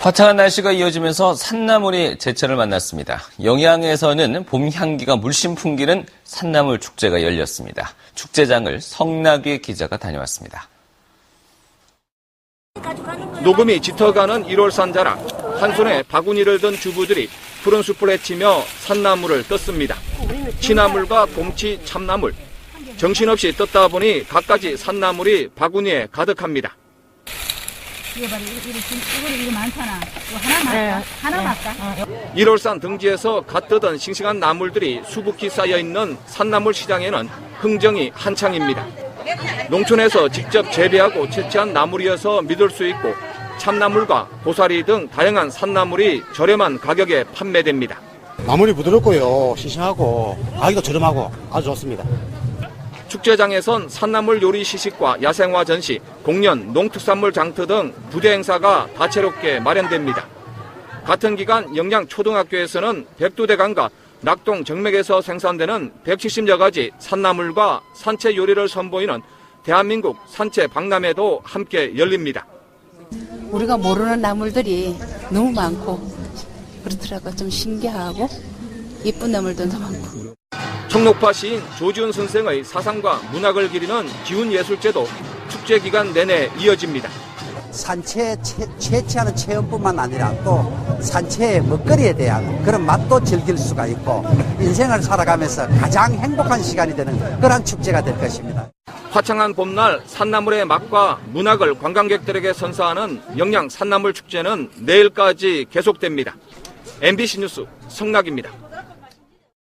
화창한 날씨가 이어지면서 산나물이 제철을 만났습니다. 영양에서는 봄 향기가 물씬 풍기는 산나물 축제가 열렸습니다. 축제장을 성나귀 기자가 다녀왔습니다. 녹음이 짙어가는 1월 산 자락. 한 손에 바구니를 든 주부들이 푸른 숲을 헤치며 산나물을 떴습니다. 취나물과 곰치, 참나물. 정신없이 떴다 보니 갖가지 산나물이 바구니에 가득합니다. 이거 봐, 이거, 이거, 이거 이거 많잖아. 이거 하나 말까? 하나 말까? 1월산 등지에서 갓 뜯은 싱싱한 나물들이 수북히 쌓여 있는 산나물 시장에는 흥정이 한창입니다. 농촌에서 직접 재배하고 채취한 나물이어서 믿을 수 있고 참나물과 고사리 등 다양한 산나물이 저렴한 가격에 판매됩니다. 나물이 부드럽고요, 싱싱하고 가격도 저렴하고 아주 좋습니다. 축제장에선 산나물 요리 시식과 야생화 전시, 공연, 농특산물 장터 등 부대 행사가 다채롭게 마련됩니다. 같은 기간 영양 초등학교에서는 백두대간과 낙동 정맥에서 생산되는 170여 가지 산나물과 산채 요리를 선보이는 대한민국 산채 박람회도 함께 열립니다. 우리가 모르는 나물들이 너무 많고 그렇더라고 좀 신기하고 이쁜 나물도 많고 청록파 시인 조지훈 선생의 사상과 문학을 기리는 기훈예술제도 축제 기간 내내 이어집니다. 산채 채, 채취하는 체험뿐만 아니라 또 산채의 먹거리에 대한 그런 맛도 즐길 수가 있고 인생을 살아가면서 가장 행복한 시간이 되는 그러한 축제가 될 것입니다. 화창한 봄날 산나물의 맛과 문학을 관광객들에게 선사하는 영양 산나물 축제는 내일까지 계속됩니다. MBC 뉴스 성락입니다.